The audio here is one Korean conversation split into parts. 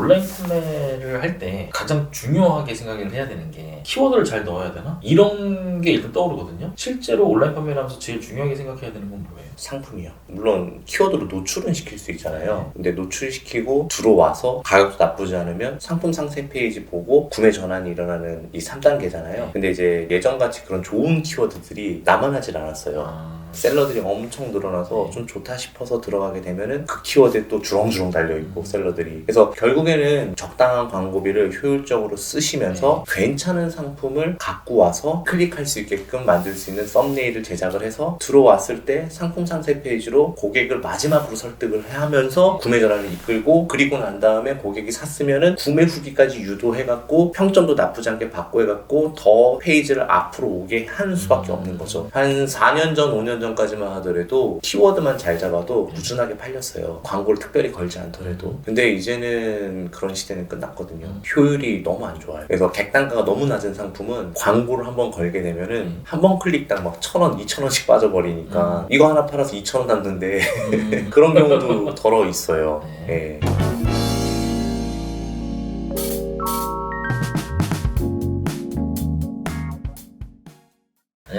온라인 판매를 할 때 가장 중요하게 생각을 해야 되는 게 키워드를 잘 넣어야 되나? 이런 게 일단 떠오르거든요. 실제로 온라인 판매를 하면서 제일 중요하게 생각해야 되는 건 뭐예요? 상품이요. 물론 키워드로 노출은 시킬 수 있잖아요. 근데 노출시키고 들어와서 가격도 나쁘지 않으면 상품 상세 페이지 보고 구매 전환이 일어나는 이 3단계잖아요. 근데 이제 예전같이 그런 좋은 키워드들이 남아나질 않았어요. 아, 셀러들이 엄청 늘어나서 좀 좋다 싶어서 들어가게 되면은 그 키워드에 또 주렁주렁 달려있고 셀러들이 그래서 결국에는 적당한 광고비를 효율적으로 쓰시면서 괜찮은 상품을 갖고 와서 클릭할 수 있게끔 만들 수 있는 썸네일을 제작을 해서 들어왔을 때 상품 상세 페이지로 고객을 마지막으로 설득을 하면서 구매 전환을 이끌고 그리고 난 다음에 고객이 샀으면은 구매 후기까지 유도해갖고 평점도 나쁘지 않게 받고 해갖고 더 페이지를 앞으로 오게 하는 수밖에 없는 거죠. 한 4년 전, 5년 전까지만 하더라도 키워드만 잘 잡아도 꾸준하게 팔렸어요. 광고를 특별히 걸지 않더라도. 근데 이제는 그런 시대는 끝났거든요. 효율이 너무 안 좋아요. 그래서 객단가가 너무 낮은 상품은 광고를 한번 걸게 되면은 음. 한번 클릭당 막 천 원, 이천 원씩 빠져버리니까 이거 하나 팔아서 이천 원 남는데 음. 그런 경우도 덜어 있어요. 네. 예.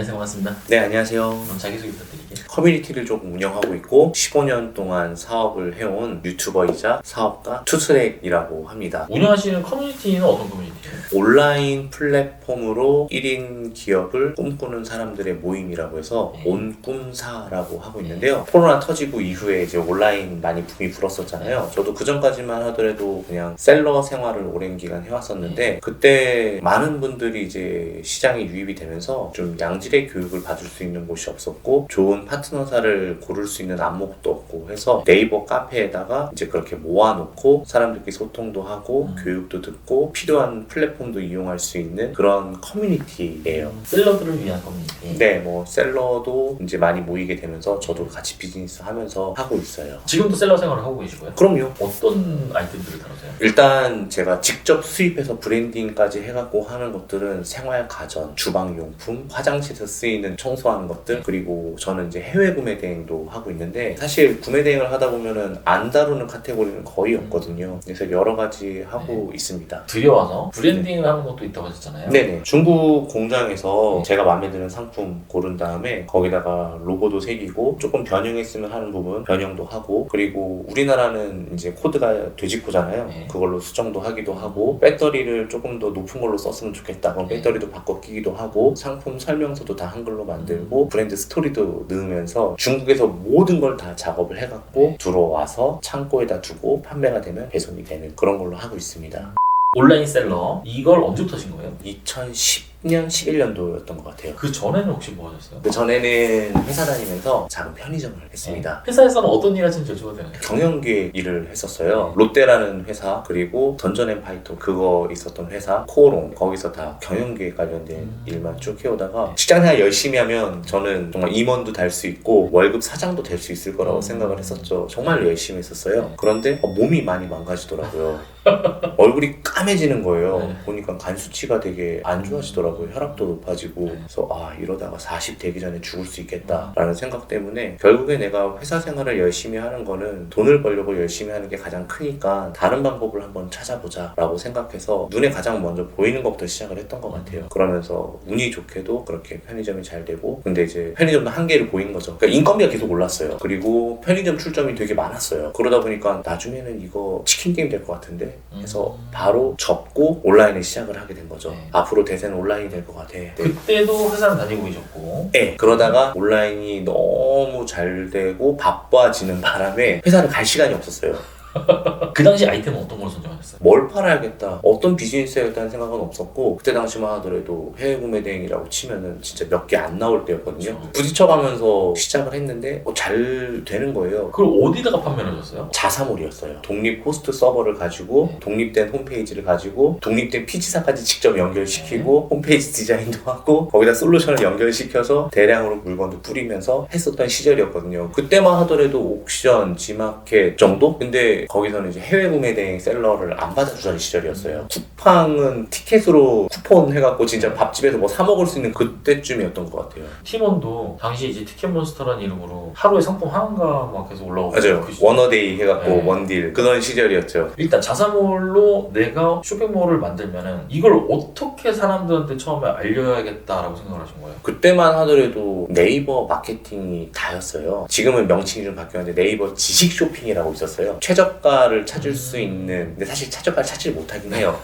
안녕하세요. 반갑습니다. 네, 안녕하세요. 그럼 자기소개 부탁드릴게요. 커뮤니티를 조금 운영하고 있고 15년 동안 사업을 해온 유튜버이자 사업가 투스렉이라고 합니다. 운영하시는 커뮤니티는 어떤 커뮤니티예요? 온라인 플랫폼으로 1인 기업을 꿈꾸는 사람들의 모임이라고 해서 네. 온꿈사라고 하고 있는데요. 코로나 터지고 이후에 이제 온라인 많이 붐이 불었었잖아요. 저도 그 전까지만 하더라도 그냥 셀러 생활을 오랜 기간 해왔었는데 그때 많은 분들이 이제 시장에 유입이 되면서 좀 양질의 교육을 받을 수 있는 곳이 없었고 좋은 파트너사를 고를 수 있는 안목도 없고 해서 네이버 카페에다가 이제 그렇게 모아놓고 사람들끼리 소통도 하고 음. 교육도 듣고 필요한 플랫폼도 이용할 수 있는 그런 커뮤니티예요. 셀러들을 위한 커뮤니티. 네, 뭐 셀러도 이제 많이 모이게 되면서 저도 같이 비즈니스 하면서 하고 있어요. 지금도 셀러 생활을 하고 계시고요. 그럼요. 어떤 아이템들을 다루세요? 일단 제가 직접 수입해서 브랜딩까지 해갖고 하는 것들은 생활 가전, 주방 용품, 화장실에서 쓰이는 청소하는 것들 그리고 저는 이제 해외 구매 대행도 하고 있는데 사실 구매 대행을 하다 보면은 안 다루는 카테고리는 거의 없거든요. 그래서 여러 가지 하고 있습니다. 들여와서 브랜딩을 하는 것도 있다고 하셨잖아요. 네네. 중국 공장에서 제가 마음에 드는 상품 고른 다음에 거기다가 로고도 새기고 조금 변형했으면 하는 부분 변형도 하고 그리고 우리나라는 이제 코드가 돼지코잖아요. 네. 그걸로 수정도 하기도 하고 배터리를 조금 더 높은 걸로 썼으면 좋겠다. 그럼 네. 배터리도 바꿔 끼기도 하고 상품 설명서도 다 한글로 만들고 브랜드 스토리도 넣 으면서 중국에서 모든 걸 다 작업을 해갖고 네. 들어와서 창고에다 두고 판매가 되면 배송이 되는 그런 걸로 하고 있습니다. 온라인 셀러 이걸 언제부터 하신 거예요? 2010 년, 11년도였던 것 같아요. 그 전에는 혹시 뭐 하셨어요? 그 전에는 회사 다니면서 작은 편의점을 했습니다. 회사에서는 어떤 일 하시는지 여쭤봐도 되나요? 경영계 일을 했었어요. 롯데라는 회사 그리고 던전앤파이터 그거 있었던 회사 코오롱 거기서 다 경영계 관련된 음. 일만 쭉 해오다가 직장생활 열심히 하면 저는 정말 임원도 달 수 있고 월급 사장도 될 수 있을 거라고 음. 생각을 했었죠. 정말 열심히 했었어요. 네. 그런데 어, 몸이 많이 망가지더라고요. 얼굴이 까매지는 거예요. 네. 보니까 간 수치가 되게 안 좋아지더라고요. 혈압도 높아지고. 네. 그래서 아 이러다가 40 되기 전에 죽을 수 있겠다라는 생각 때문에 결국에 내가 회사 생활을 열심히 하는 거는 돈을 벌려고 열심히 하는 게 가장 크니까 다른 방법을 한번 찾아보자 라고 생각해서 눈에 가장 먼저 보이는 것부터 시작을 했던 것 같아요. 그러면서 운이 좋게도 그렇게 편의점이 잘 되고 근데 이제 편의점도 한계를 보인 거죠. 그러니까 인건비가 계속 올랐어요. 그리고 편의점 출점이 되게 많았어요. 그러다 보니까 나중에는 이거 치킨 게임 될 것 같은데 해서 음. 바로 접고 온라인에 시작을 하게 된 거죠. 네. 앞으로 대세는 온라인 이 될 것 같아. 네. 그때도 회사는 다니고 계셨고 네, 그러다가 온라인이 너무 잘 되고 바빠지는 바람에 회사를 갈 시간이 없었어요. 그 당시 아이템은 어떤 걸 선정하셨어요? 뭘 팔아야겠다, 어떤 비즈니스 해야겠다는 생각은 없었고 그때 당시만 하더라도 해외 구매 대행이라고 치면은 진짜 몇 개 안 나올 때였거든요. 그렇죠. 부딪혀가면서 시작을 했는데 어, 잘 되는 거예요. 그걸 어디다가 판매를 하셨어요? 자사몰이었어요. 독립 호스트 서버를 가지고 네. 독립된 홈페이지를 가지고 독립된 피지사까지 직접 연결시키고 네. 홈페이지 디자인도 하고 거기다 솔루션을 연결시켜서 대량으로 물건도 뿌리면서 했었던 시절이었거든요. 그때만 하더라도 옥션, 지마켓 정도? 근데 거기서는 이제 해외 구매 대행 셀러를 안안 받아주던 시절이었어요. 쿠팡은 티켓으로 쿠폰 해갖고 진짜 밥집에서 뭐 사 먹을 수 있는 그때쯤이었던 것 같아요. 팀원도 당시 이제 티켓몬스터라는 이름으로 하루에 상품 하나인가 막 계속 올라오고 맞아요. 그 시절. 원어데이 해갖고 네. 원딜 그런 시절이었죠. 일단 자사몰로 내가 쇼핑몰을 만들면은 이걸 어떻게 사람들한테 처음에 알려야겠다라고 생각을 하신 거예요? 그때만 하더라도 네이버 마케팅이 다였어요. 지금은 명칭이 좀 바뀌었는데 네이버 지식 쇼핑이라고 있었어요. 최 저가를 찾을 수 있는, 근데 사실 최저가를 찾지 못하긴 해요.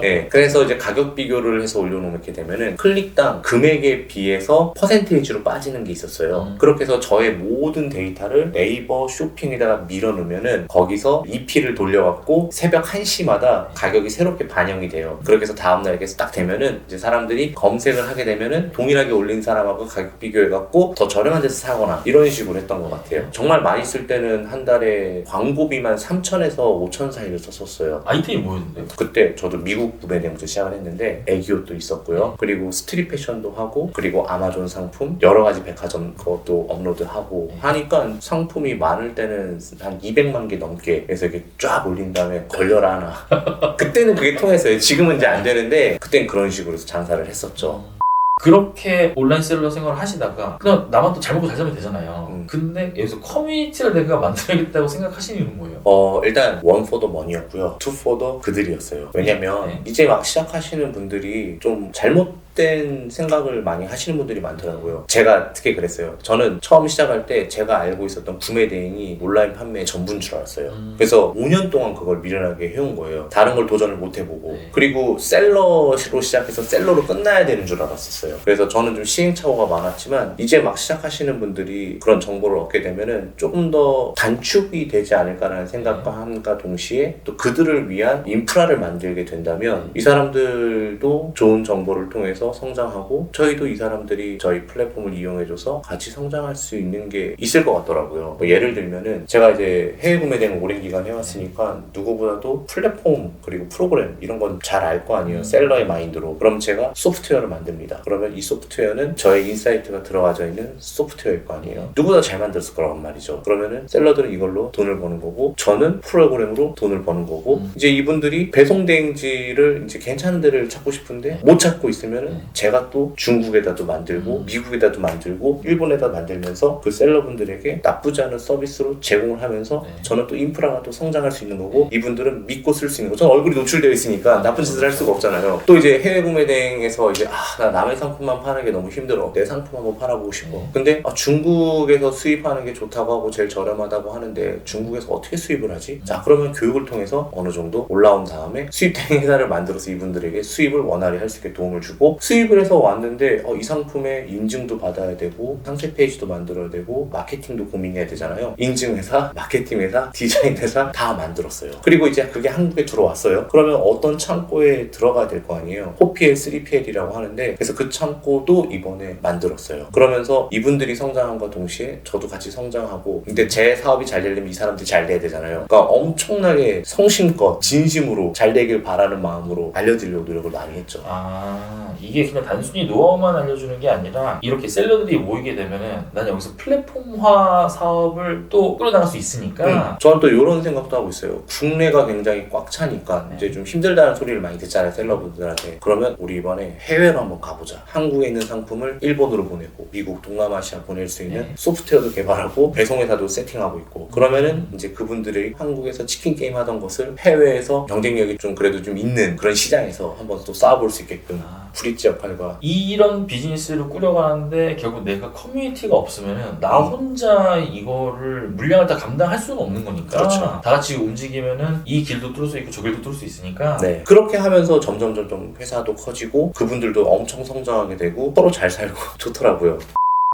네, 그래서 이제 가격 비교를 해서 올려놓게 되면은 클릭당 금액에 비해서 퍼센테이지로 빠지는 게 있었어요. 음. 그렇게 해서 저의 모든 데이터를 네이버 쇼핑에다가 밀어놓으면은 거기서 EP를 돌려갖고 새벽 1시마다 가격이 새롭게 반영이 돼요. 그렇게 해서 다음날 이렇게 딱 되면은 이제 사람들이 검색을 하게 되면은 동일하게 올린 사람하고 가격 비교해갖고 더 저렴한 데서 사거나 이런 식으로 했던 것 같아요. 정말 많이 쓸 때는 한 달에 광고비 만 3천에서 5천 사이를 썼었어요. 아이템이 뭐였는데요? 그때 저도 미국 구매대부터 시작을 했는데 애기옷도 있었고요. 그리고 스트릿 패션도 하고 그리고 아마존 상품 여러 가지 백화점 그것도 업로드하고 하니까 상품이 많을 때는 한 200만 개 넘게 해서 이렇게 쫙 올린 다음에 걸려라 하나. 그때는 그게 통했어요. 지금은 이제 안 되는데 그땐 그런 식으로 장사를 했었죠. 그렇게 온라인 셀러 생활을 하시다가 그냥 나만 또 잘 먹고 잘 살면 되잖아요. 음. 근데 여기서 커뮤니티를 내가 만들어야겠다고 생각하시는 이유는 뭐예요? 어 일단 원 포더 머니였고요. 투 포더 그들이었어요. 왜냐면 네. 이제 막 시작하시는 분들이 좀 잘못 된 생각을 많이 하시는 분들이 많더라고요. 제가 특히 그랬어요. 저는 처음 시작할 때 제가 알고 있었던 구매 대행이 온라인 판매의 전부인 줄 알았어요. 음. 그래서 5년 동안 그걸 미련하게 해온 거예요. 다른 걸 도전을 못 해보고. 네. 그리고 셀러로 시작해서 셀러로 끝나야 되는 줄 알았었어요. 그래서 저는 좀 시행착오가 많았지만 이제 막 시작하시는 분들이 그런 정보를 얻게 되면은 조금 더 단축이 되지 않을까라는 생각과 함과 동시에 또 그들을 위한 인프라를 만들게 된다면 이 사람들도 좋은 정보를 통해서 성장하고 저희도 이 사람들이 저희 플랫폼을 이용해줘서 같이 성장할 수 있는 게 있을 것 같더라고요. 뭐 예를 들면은 제가 이제 해외 구매 대행 오랜 기간 해왔으니까 누구보다도 플랫폼 그리고 프로그램 이런 건 잘 알 거 아니에요. 음. 셀러의 마인드로. 그럼 제가 소프트웨어를 만듭니다. 그러면 이 소프트웨어는 저의 인사이트가 들어가져 있는 소프트웨어일 거 아니에요. 누구보다 잘 만들었을 거란 말이죠. 그러면은 셀러들은 이걸로 돈을 버는 거고 저는 프로그램으로 돈을 버는 거고 음. 이제 이분들이 배송 대행지를 이제 괜찮은 데를 찾고 싶은데 못 찾고 있으면은 네. 제가 또 중국에다도 만들고 음. 미국에다도 만들고 일본에다 만들면서 그 셀러분들에게 나쁘지 않은 서비스로 제공을 하면서 네. 저는 또 인프라가 또 성장할 수 있는 거고 이분들은 믿고 쓸 수 있는 거. 저는 얼굴이 노출되어 있으니까 나쁜 짓을 할 수가 없잖아요. 또 이제 해외 구매 대행에서 이제 아나 남의 상품만 파는 게 너무 힘들어. 내 상품 한번 팔아보고 싶어. 네. 근데 아, 중국에서 수입하는 게 좋다고 하고 제일 저렴하다고 하는데 중국에서 어떻게 수입을 하지? 자 그러면 교육을 통해서 어느 정도 올라온 다음에 수입 대행 회사를 만들어서 이분들에게 수입을 원활히 할 수 있게 도움을 주고 수입을 해서 왔는데 어, 이 상품의 인증도 받아야 되고 상세 페이지도 만들어야 되고 마케팅도 고민해야 되잖아요. 인증 회사, 마케팅 회사, 디자인 회사 다 만들었어요. 그리고 이제 그게 한국에 들어왔어요. 그러면 어떤 창고에 들어가야 될 거 아니에요. 4PL, 3PL이라고 하는데 그래서 그 창고도 이번에 만들었어요. 그러면서 이분들이 성장함과 동시에 저도 같이 성장하고 근데 제 사업이 잘 되려면 이 사람들이 잘 돼야 되잖아요. 그러니까 엄청나게 성심껏 진심으로 잘 되길 바라는 마음으로 알려드리려고 노력을 많이 했죠. 아 이게 그냥 단순히 노하우만 알려주는 게 아니라 이렇게 셀러들이 모이게 되면은 난 여기서 플랫폼화 사업을 또 끌어나갈 수 있으니까 음, 저는 또 이런 생각도 하고 있어요. 국내가 굉장히 꽉 차니까 네. 이제 좀 힘들다는 소리를 많이 듣잖아요, 셀러분들한테. 그러면 우리 이번에 해외로 한번 가보자. 한국에 있는 상품을 일본으로 보내고 미국, 동남아시아 보낼 수 있는 네. 소프트웨어도 개발하고 배송회사도 세팅하고 있고 그러면은 이제 그분들이 한국에서 치킨 게임 하던 것을 해외에서 경쟁력이 좀 그래도 좀 있는 그런 시장에서 한번 또 쌓아볼 수 있게끔 아, 브릿지 역할과 이런 비즈니스를 꾸려가는데 결국 내가 커뮤니티가 없으면은 나 혼자 이거를 물량을 다 감당할 수는 없는 거니까 그렇죠. 다 같이 움직이면은 이 길도 뚫을 수 있고 저 길도 뚫을 수 있으니까 네. 그렇게 하면서 점점 점점 회사도 커지고 그분들도 엄청 성장하게 되고 서로 잘 살고 좋더라고요.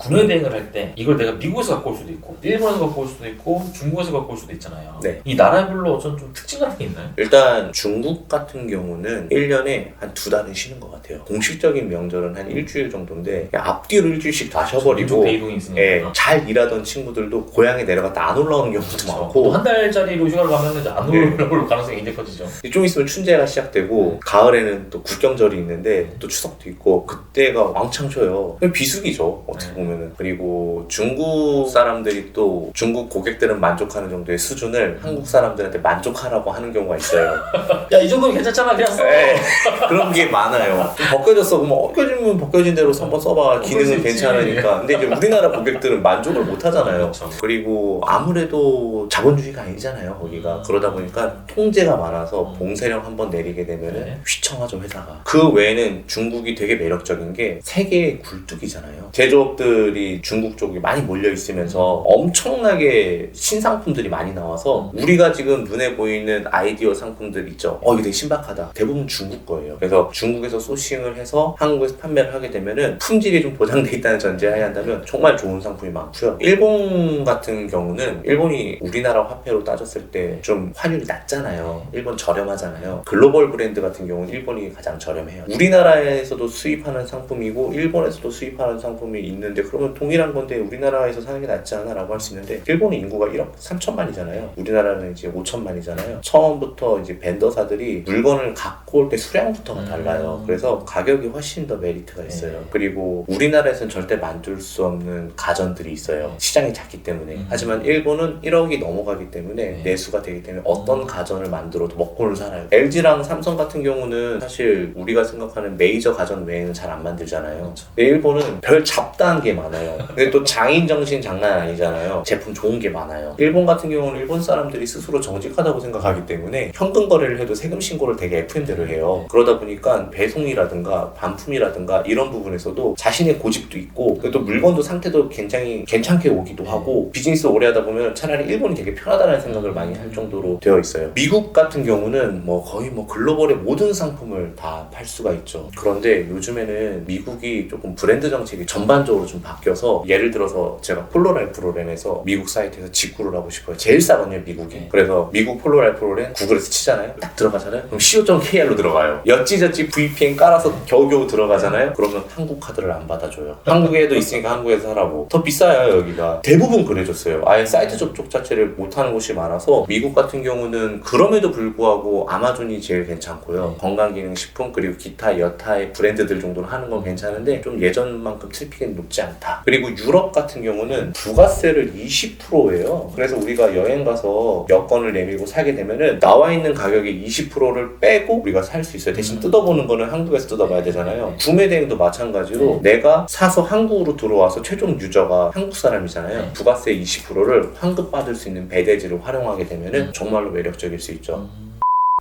구매 대행을 할 때 이걸 내가 미국에서 갖고 올 수도 있고 일본에서 갖고 올 수도 있고 중국에서 갖고 올 수도 있잖아요. 네. 이 나라별로 어떤 좀 특징 같은 게 있나요? 일단 중국 같은 경우는 1년에 한 두 달은 쉬는 것 같아요. 공식적인 명절은 한 일주일 정도인데 그냥 앞뒤로 일주일씩 다 민족 쉬어버리고 있으니까. 예, 잘 일하던 친구들도 고향에 내려갔다 안 올라오는 경우도 많고 한 달짜리로 휴가를 가면 이제 안 네. 올라올 가능성이 굉장히 커지죠. 좀 있으면 춘제가 시작되고 가을에는 또 국경절이 있는데 또 추석도 있고 그때가 왕창 쉬어요. 그냥 비수기죠 어떻게 네. 보면 보면은 그리고 중국 사람들이 또 중국 고객들은 만족하는 정도의 수준을 한국 사람들한테 만족하라고 하는 경우가 있어요. 야 이 정도면 괜찮잖아 그냥 써. 네, 그런 게 많아요. 벗겨졌어. 그럼 벗겨지면 벗겨진 대로 한번 써봐. 기능은. 괜찮으니까. 근데 이제 우리나라 고객들은 만족을 못 하잖아요. 그렇죠. 그리고 아무래도 자본주의가 아니잖아요. 거기가. 그러다 보니까 통제가 많아서 봉쇄령 한번 내리게 되면은 네. 휘청하죠, 회사가. 그 외에는 중국이 되게 매력적인 게 세계의 굴뚝이잖아요. 제조업들 이 중국 쪽에 많이 몰려 있으면서 엄청나게 신상품들이 많이 나와서 우리가 지금 눈에 보이는 아이디어 상품들 있죠. 어, 이거 되게 신박하다. 대부분 중국 거예요. 그래서 중국에서 소싱을 해서 한국에서 판매를 하게 되면은 품질이 좀 보장돼 있다는 전제하에 한다면 정말 좋은 상품이 많고요. 일본 같은 경우는 일본이 우리나라 화폐로 따졌을 때 좀 환율이 낮잖아요. 일본 저렴하잖아요. 글로벌 브랜드 같은 경우는 일본이 가장 저렴해요. 우리나라에서도 수입하는 상품이고 일본에서도 수입하는 상품이 있는데 그러면 동일한 건데 우리나라에서 사는 게 낫지 않아라고 할 수 있는데 일본은 인구가 1억 3천만이잖아요. 우리나라는 이제 5천만이잖아요. 처음부터 이제 벤더사들이 물건을 갖고 올 때 수량부터가 달라요. 음. 그래서 가격이 훨씬 더 메리트가 있어요. 네. 그리고 우리나라에서는 절대 만들 수 없는 가전들이 있어요. 시장이 작기 때문에. 음. 하지만 일본은 1억이 넘어가기 때문에 네. 내수가 되기 때문에 어떤 음. 가전을 만들어도 먹고는 살아요. LG랑 삼성 같은 경우는 사실 우리가 생각하는 메이저 가전 외에는 잘 안 만들잖아요. 그렇죠. 근데 일본은 별 잡다한 게 많아요. 근데 또 장인 정신 장난 아니잖아요. 제품 좋은 게 많아요. 일본 같은 경우는 일본 사람들이 스스로 정직하다고 생각하기 때문에 현금 거래를 해도 세금 신고를 되게 FM대로 해요. 그러다 보니까 배송이라든가 반품이라든가 이런 부분에서도 자신의 고집도 있고 또 물건도 상태도 굉장히 괜찮게 오기도 하고 비즈니스 오래 하다 보면 차라리 일본이 되게 편하다는 생각을 많이 할 정도로 되어 있어요. 미국 같은 경우는 뭐 거의 뭐 글로벌의 모든 상품을 다 팔 수가 있죠. 그런데 요즘에는 미국이 조금 브랜드 정책이 전반적으로 좀 바뀌어서 예를 들어서 제가 폴로랄프로렌에서 미국 사이트에서 직구를 하고 싶어요. 제일 싸거든요, 미국이. 네. 그래서 미국 폴로랄프로렌 구글에서 치잖아요. 딱 들어가잖아요. 그럼 co.kr로 들어가요. 여찌저찌 VPN 깔아서 겨우겨우 들어가잖아요. 그러면 한국 카드를 안 받아줘요. 한국에도 있으니까 한국에서 하라고. 더 비싸요, 여기가. 대부분 그래줬어요. 아예 사이트 접촉 자체를 못하는 곳이 많아서 미국 같은 경우는 그럼에도 불구하고 아마존이 제일 괜찮고요. 네. 건강기능식품 그리고 기타 여타의 브랜드들 정도는 하는 건 괜찮은데 좀 예전만큼 트래픽이 높지 않다. 그리고 유럽 같은 경우는 부가세를 20%예요. 그래서 우리가 여행 가서 여권을 내밀고 사게 되면은 나와 있는 가격의 20%를 빼고 우리가 살 수 있어요. 대신 음. 뜯어보는 거는 한국에서 뜯어봐야 되잖아요. 구매 대행도 마찬가지로 네. 내가 사서 한국으로 들어와서 최종 유저가 한국 사람이잖아요. 네. 부가세 20%를 환급 받을 수 있는 배대지를 활용하게 되면은 음. 정말로 매력적일 수 있죠.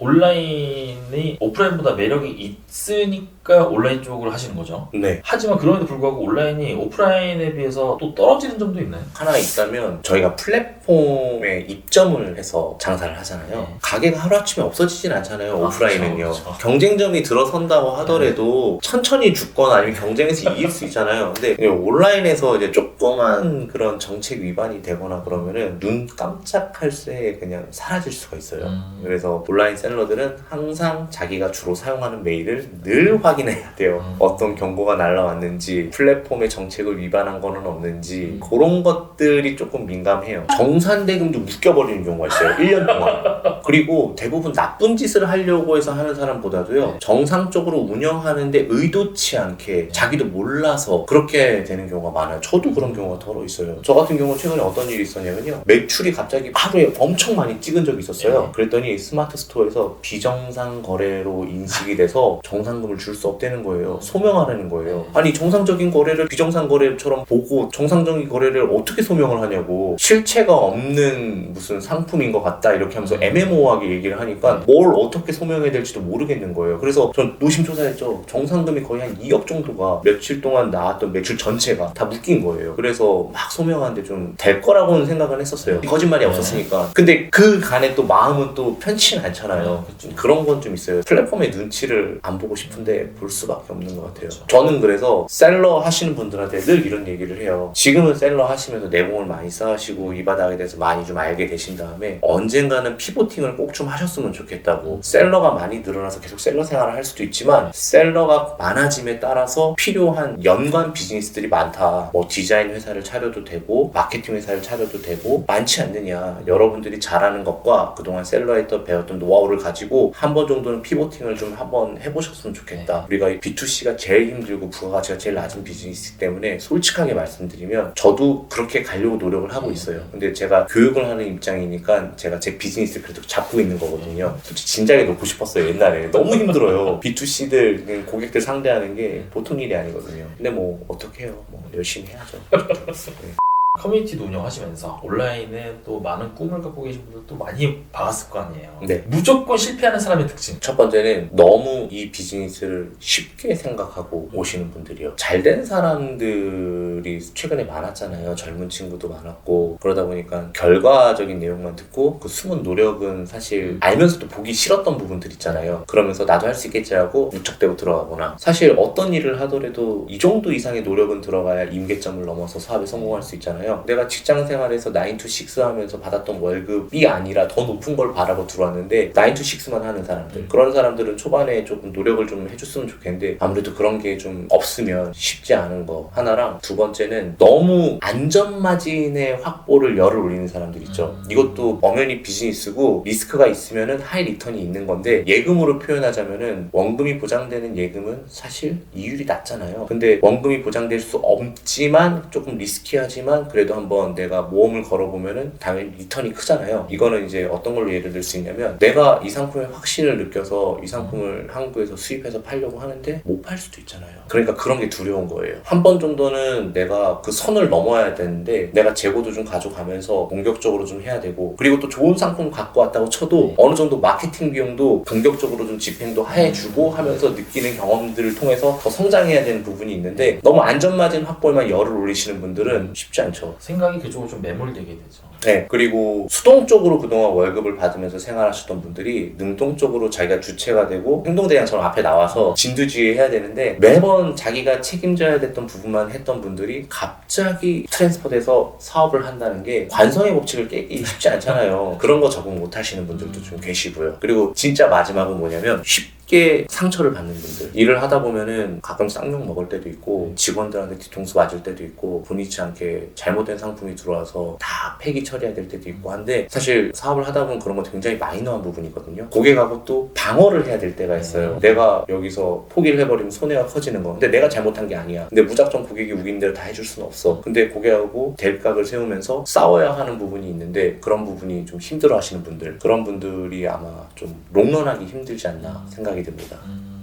음. 온라인이 오프라인보다 매력이 있으니까 온라인 쪽으로 하시는 거죠. 네. 하지만 그럼에도 불구하고 온라인이 오프라인에 비해서 또 떨어지는 점도 있나요? 하나 있다면 저희가 플랫폼에 입점을 해서 장사를 하잖아요. 네. 가게가 하루아침에 없어지진 않잖아요. 아, 오프라인은요. 그렇죠, 그렇죠. 경쟁점이 들어선다고 하더라도 천천히 죽거나 아니면 경쟁에서 이길 수 있잖아요. 근데 온라인에서 이제 조그만 그런 정책 위반이 되거나 그러면은 눈 깜짝할 새에 그냥 사라질 수가 있어요. 음. 그래서 온라인 셀러들은 항상 자기가 주로 사용하는 메일을 늘 확인해야 돼요. 음. 어떤 경고가 날라왔는지, 플랫폼의 정책을 위반한 거는 없는지, 음. 그런 것들이 조금 민감해요. 정산대금도 묶여버리는 경우가 있어요. 1년 동안. 그리고 대부분 나쁜 짓을 하려고 해서 하는 사람보다도요, 정상적으로 운영하는데 의도치 않게 자기도 몰라서 그렇게 되는 경우가 많아요. 저도 그런 경우가 더러 있어요. 저 같은 경우 최근에 어떤 일이 있었냐면요. 매출이 갑자기 하루에 엄청 많이 찍은 적이 있었어요. 네. 그랬더니 스마트 스토어에서 비정상 거래로 인식이 돼서 정상금을 줄 수 없다는 거예요. 소명하라는 거예요. 아니 정상적인 거래를 비정상 거래처럼 보고 정상적인 거래를 어떻게 소명을 하냐고 실체가 없는 무슨 상품인 것 같다 이렇게 하면서 애매모호하게 얘기를 하니까 뭘 어떻게 소명해야 될지도 모르겠는 거예요. 그래서 전 노심초사했죠. 정상금이 거의 한 2억 정도가 며칠 동안 나왔던 매출 전체가 다 묶인 거예요. 그래서 막 소명하는데 좀 될 거라고는 생각은 했었어요. 거짓말이 네. 없었으니까. 근데 그 간에 또 마음은 또 편치는 않잖아요. 네, 그쵸. 그런 건 좀 있어요. 플랫폼의 눈치를 안 보고 싶은데 볼 수밖에 없는 것 같아요. 그쵸. 저는 그래서 셀러 하시는 분들한테 늘 이런 얘기를 해요. 지금은 셀러 하시면서 내공을 많이 쌓으시고 이 바닥에 대해서 많이 좀 알게 되신 다음에 언젠가는 피보팅을 꼭 좀 하셨으면 좋겠다고. 셀러가 많이 늘어나서 계속 셀러 생활을 할 수도 있지만 셀러가 많아짐에 따라서 필요한 연관 비즈니스들이 많다. 뭐 디자인 회사를 차려도 되고 마케팅 회사를 차려도 되고 많지 않느냐. 여러분들이 잘하는 것과 그동안 셀러에서 배웠던 노하우를 광고를 가지고 한 번 정도는 피보팅을 좀 한번 해보셨으면 좋겠다. 우리가 이 B2C가 제일 힘들고 부가가치가 제일 낮은 비즈니스 때문에 솔직하게 말씀드리면 저도 그렇게 가려고 노력을 하고 있어요. 근데 제가 교육을 하는 입장이니까 제가 제 비즈니스를 그래도 잡고 있는 거거든요. 솔직히 진작에 놓고 싶었어요 옛날에. 너무 힘들어요. B2C들 고객들 상대하는 게 보통 일이 아니거든요. 근데 뭐 어떻게 해요? 뭐 열심히 해야죠. 네. 커뮤니티도 운영하시면서 온라인에 또 많은 꿈을 갖고 계신 분들도 많이 봐왔을 거 아니에요. 네. 무조건 실패하는 사람의 특징. 첫 번째는 너무 이 비즈니스를 쉽게 생각하고 오시는 분들이요. 잘 된 사람들 이 최근에 많았잖아요. 젊은 친구도 많았고 그러다 보니까 결과적인 내용만 듣고 그 숨은 노력은 사실 알면서도 보기 싫었던 부분들 있잖아요. 그러면서 나도 할 수 있겠지 하고 무척대고 들어가거나 사실 어떤 일을 하더라도 이 정도 이상의 노력은 들어가야 임계점을 넘어서 사업에 성공할 수 있잖아요. 내가 직장 생활에서 9 to 6 하면서 받았던 월급이 아니라 더 높은 걸 바라고 들어왔는데 9 to 6만 하는 사람들 그런 사람들은 초반에 조금 노력을 좀 해줬으면 좋겠는데 아무래도 그런 게 좀 없으면 쉽지 않은 거 하나랑 두번 째는 너무 안전마진의 확보를 열을 올리는 사람들 있죠. 음. 이것도 엄연히 비즈니스고 리스크가 있으면은 하이 리턴이 있는 건데 예금으로 표현하자면은 원금이 보장되는 예금은 사실 이율이 낮잖아요. 근데 원금이 보장될 수 없지만 조금 리스키하지만 그래도 한번 내가 모험을 걸어보면은 당연히 리턴이 크잖아요. 이거는 이제 어떤 걸로 예를 들 수 있냐면 내가 이 상품의 확신을 느껴서 이 상품을 한국에서 수입해서 팔려고 하는데 못 팔 수도 있잖아요. 그러니까 그런 게 두려운 거예요. 한 번 정도는 내가 그 선을 넘어야 되는데 내가 재고도 좀 가져가면서 공격적으로 좀 해야 되고 그리고 또 좋은 상품 갖고 왔다고 쳐도 어느 정도 마케팅 비용도 공격적으로 좀 집행도 해주고 하면서 느끼는 경험들을 통해서 더 성장해야 되는 부분이 있는데 너무 안전마진 확보에만 열을 올리시는 분들은 쉽지 않죠. 생각이 그쪽으로 좀 매몰되게 되죠. 네. 그리고 수동적으로 그동안 월급을 받으면서 생활하셨던 분들이 능동적으로 자기가 주체가 되고 행동대장처럼 앞에 나와서 진두지휘해야 되는데 매번 자기가 책임져야 됐던 부분만 했던 분들 이 갑자기 트랜스퍼돼서 사업을 한다는 게 관성의 법칙을 깨기 쉽지 않잖아요. 그런 거 적응 못 하시는 분들도 좀 계시고요. 그리고 진짜 마지막은 뭐냐면 쉽게 상처를 받는 분들. 일을 하다 보면은 가끔 쌍욕 먹을 때도 있고 직원들한테 뒤통수 맞을 때도 있고 분위치 않게 잘못된 상품이 들어와서 다 폐기 처리해야 될 때도 있고 한데 사실 사업을 하다 보면 그런 거 굉장히 마이너한 부분이거든요. 고객하고 또 방어를 해야 될 때가 있어요. 내가 여기서 포기를 해버리면 손해가 커지는 거. 근데 내가 잘못한 게 아니야. 근데 무작정 고객이 우긴 대로 다 해줄 수는 없어. 근데 고객하고 대립각을 세우면서 싸워야 하는 부분이 있는데 그런 부분이 좀 힘들어 하시는 분들 그런 분들이 아마 좀 롱런하기 힘들지 않나 생각이 듭니다. 음,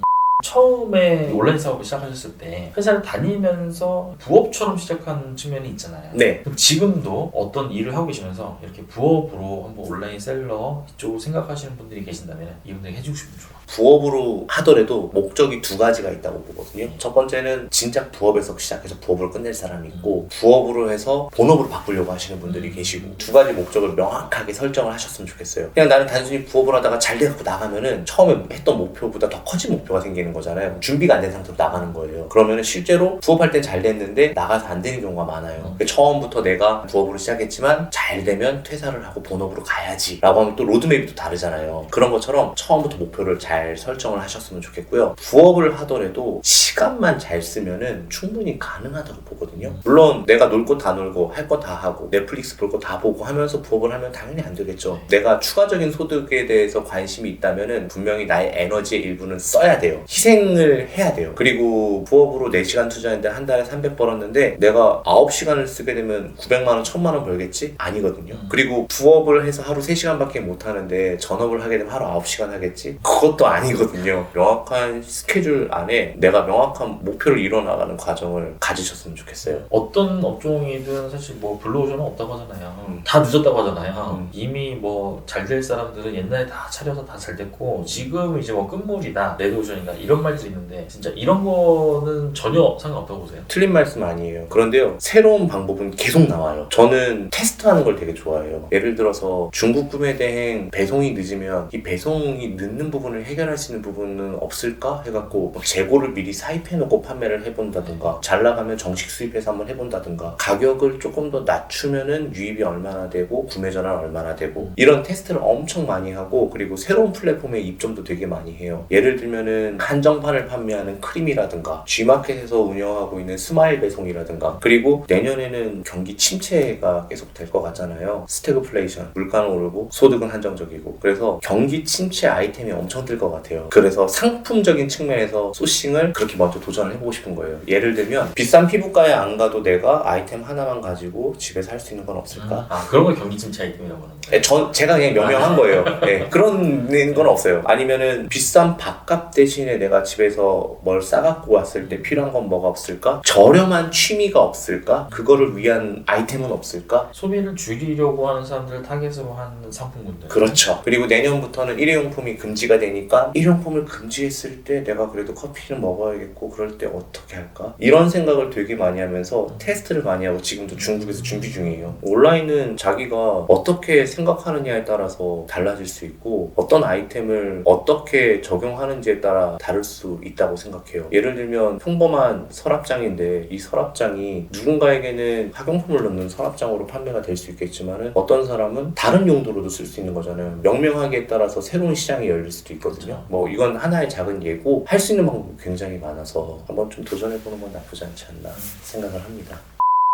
처음에 온라인 사업을 시작하셨을 때 회사를 다니면서 부업처럼 시작한 측면이 있잖아요. 네. 그럼 지금도 어떤 일을 하고 계시면서 이렇게 부업으로 한번 온라인 셀러 이쪽을 생각하시는 분들이 계신다면 이분들에게 해주고 싶은 조언. 부업으로 하더라도 목적이 두 가지가 있다고 보거든요. 첫 번째는 진작 부업에서 시작해서 부업으로 끝낼 사람이 있고 부업으로 해서 본업으로 바꾸려고 하시는 분들이 계시고 두 가지 목적을 명확하게 설정을 하셨으면 좋겠어요. 그냥 나는 단순히 부업을 하다가 잘 돼갖고 나가면은 처음에 했던 목표보다 더 커진 목표가 생기는 거잖아요. 준비가 안 된 상태로 나가는 거예요. 그러면은 실제로 부업할 땐 잘 됐는데 나가서 안 되는 경우가 많아요. 그러니까 처음부터 내가 부업으로 시작했지만 잘 되면 퇴사를 하고 본업으로 가야지 라고 하면 또 로드맵이 또 다르잖아요. 그런 것처럼 처음부터 목표를 잘 설정을 하셨으면 좋겠고요. 부업을 하더라도 시간만 잘 쓰면은 충분히 가능하다고 보거든요. 물론 내가 놀거다 놀고 할거다 하고 넷플릭스 볼 거 다 보고 하면서 부업을 하면 당연히 안 되겠죠. 내가 추가적인 소득에 대해서 관심이 있다면은 분명히 나의 에너지의 일부는 써야 돼요. 희생을 해야 돼요. 그리고 부업으로 4시간 투자했는데 한 달에 300 벌었는데 내가 9시간을 쓰게 되면 900만 원, 1000만 원 벌겠지? 아니거든요. 그리고 부업을 해서 하루 3시간밖에 못 하는데 전업을 하게 되면 하루 9시간 하겠지? 그것도 아니거든요. 명확한 스케줄 안에 내가 명확한 목표를 이뤄나가는 과정을 가지셨으면 좋겠어요. 어떤 업종이든 사실 뭐 블루오션은 없다고 하잖아요. 음. 다 늦었다고 하잖아요. 음. 이미 뭐 잘 될 사람들은 옛날에 다 차려서 다 잘 됐고 지금 이제 뭐 끝물이다, 레드오션이다 이런 말들이 있는데 진짜 이런 거는 전혀 상관없다고 보세요. 틀린 말씀 아니에요. 그런데요, 새로운 방법은 계속 나와요. 저는 테스트하는 걸 되게 좋아해요. 예를 들어서 중국 구매 대행 배송이 늦으면 이 배송이 늦는 부분을 해결할 수 있는 부분은 없을까 해갖고 막 재고를 미리 사입해놓고 판매를 해본다든가 잘 나가면 정식 수입해서 한번 해본다든가 가격을 조금 더 낮추면은 유입이 얼마나 되고 구매 전환 얼마나 되고 이런 테스트를 엄청 많이 하고 그리고 새로운 플랫폼에 입점도 되게 많이 해요. 예를 들면은 한 한정판을 판매하는 크림이라든가 G마켓에서 운영하고 있는 스마일 배송이라든가 그리고 내년에는 경기 침체가 계속 될 것 같잖아요. 스태그플레이션, 물가는 오르고 소득은 한정적이고 그래서 경기 침체 아이템이 엄청 뜰 것 같아요. 그래서 상품적인 측면에서 소싱을 그렇게 먼저 도전을 해보고 싶은 거예요. 예를 들면 비싼 피부과에 안 가도 내가 아이템 하나만 가지고 집에서 할 수 있는 건 없을까? 아 그런 걸 경기 침체 아이템이라고 하는 거예요. 예, 전 제가 그냥 명명한 거예요. 예, 그런 건 없어요. 아니면은 비싼 밥값 대신에 내가 집에서 뭘 싸갖고 왔을 때 필요한 건 뭐가 없을까? 저렴한 취미가 없을까? 그거를 위한 아이템은 없을까? 소비를 줄이려고 하는 사람들을 타겟으로 하는 상품군들. 그렇죠. 그리고 내년부터는 일회용품이 금지가 되니까 일회용품을 금지했을 때 내가 그래도 커피를 먹어야겠고 그럴 때 어떻게 할까? 이런 생각을 되게 많이 하면서 테스트를 많이 하고 지금도 중국에서 준비 중이에요. 온라인은 자기가 어떻게 생각하느냐에 따라서 달라질 수 있고 어떤 아이템을 어떻게 적용하는지에 따라 다를 수 있다고 생각해요. 예를 들면 평범한 서랍장인데 이 서랍장이 누군가에게는 학용품을 넣는 서랍장으로 판매가 될 수 있겠지만은 어떤 사람은 다른 용도로도 쓸 수 있는 거잖아요. 명명하기에 따라서 새로운 시장이 열릴 수도 있거든요. 뭐 이건 하나의 작은 예고 할 수 있는 방법이 굉장히 많아서 한번 좀 도전해보는 건 나쁘지 않지 않나 생각을 합니다.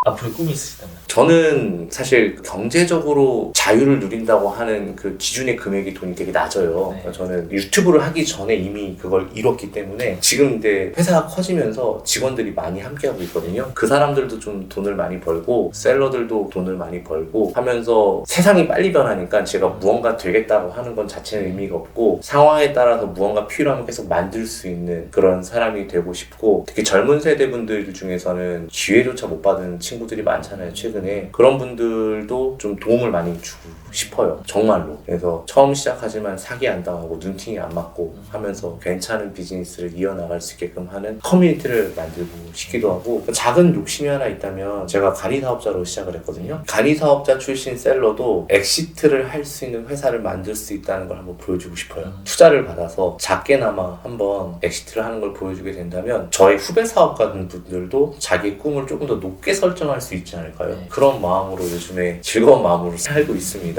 앞으로 꿈이 있으시다면. 저는 사실 경제적으로 자유를 누린다고 하는 그 기준의 금액이 돈이 되게 낮아요. 네. 그러니까 저는 유튜브를 하기 전에 이미 그걸 이뤘기 때문에 지금 이제 회사가 커지면서 직원들이 많이 함께하고 있거든요. 그 사람들도 좀 돈을 많이 벌고 셀러들도 돈을 많이 벌고 하면서 세상이 빨리 변하니까 제가 무언가 되겠다고 하는 건 자체는 의미가 없고 상황에 따라서 무언가 필요하면 계속 만들 수 있는 그런 사람이 되고 싶고 특히 젊은 세대분들 중에서는 기회조차 못 받은 친구들이 많잖아요 최근에. 그런 분들도 좀 도움을 많이 주고 싶어요 정말로 그래서 처음 시작하지만 사기 안 당하고 눈팅이 안 맞고 하면서 괜찮은 비즈니스를 이어나갈 수 있게끔 하는 커뮤니티를 만들고 싶기도 하고 작은 욕심이 하나 있다면 제가 간이 사업자로 시작을 했거든요 간이 사업자 출신 셀러도 엑시트를 할 수 있는 회사를 만들 수 있다는 걸 한번 보여주고 싶어요 투자를 받아서 작게나마 한번 엑시트를 하는 걸 보여주게 된다면 저의 후배 사업가분 분들도 자기 꿈을 조금 더 높게 설정할 수 있지 않을까요? 네. 그런 마음으로 요즘에 즐거운 마음으로 살고 있습니다.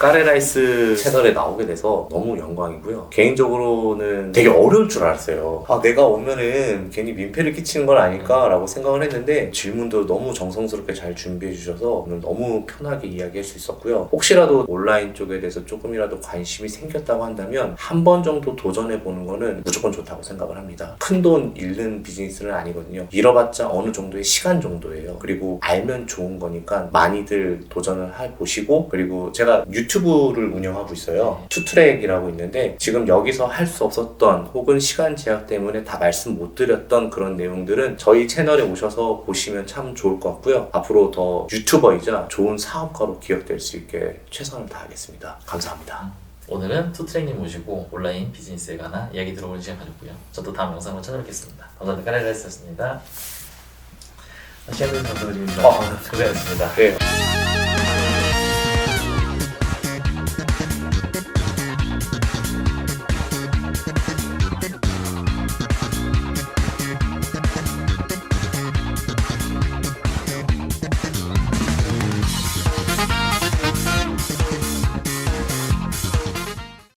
까레라이스 채널에 나오게 돼서 너무 영광이고요. 개인적으로는 되게 어려울 줄 알았어요. 아, 내가 오면은 괜히 민폐를 끼치는 건 아닐까라고 생각을 했는데 질문도 너무 정성스럽게 잘 준비해 주셔서 오늘 너무 편하게 이야기할 수 있었고요. 혹시라도 온라인 쪽에 대해서 조금이라도 관심이 생겼다고 한다면 한 번 정도 도전해 보는 거는 무조건 좋다고 생각을 합니다. 큰 돈 잃는 비즈니스는 아니거든요. 잃어봤자 어느 정도의 시간 정도예요. 그리고 알면 좋은 거니까 많이들 도전을 해 보시고 그리고 제가 유튜브 를 운영하고 있어요. 투트랙이라고 있는데 지금 여기서 할 수 없었던 혹은 시간 제약 때문에 다 말씀 못 드렸던 그런 내용들은 저희 채널에 오셔서 보시면 참 좋을 것 같고요. 앞으로 더 유튜버이자 좋은 사업가로 기억될 수 있게 최선을 다하겠습니다. 감사합니다. 오늘은 투트레이닝 모시고 온라인 비즈니스에 관한 이야기 들어보는 시간 가졌고요. 저도 다음 영상으로 찾아뵙겠습니다. 감사합니다. 까레라이스였습니다. 시간을 감사드립니다. 어. 고생하셨습니다. 네.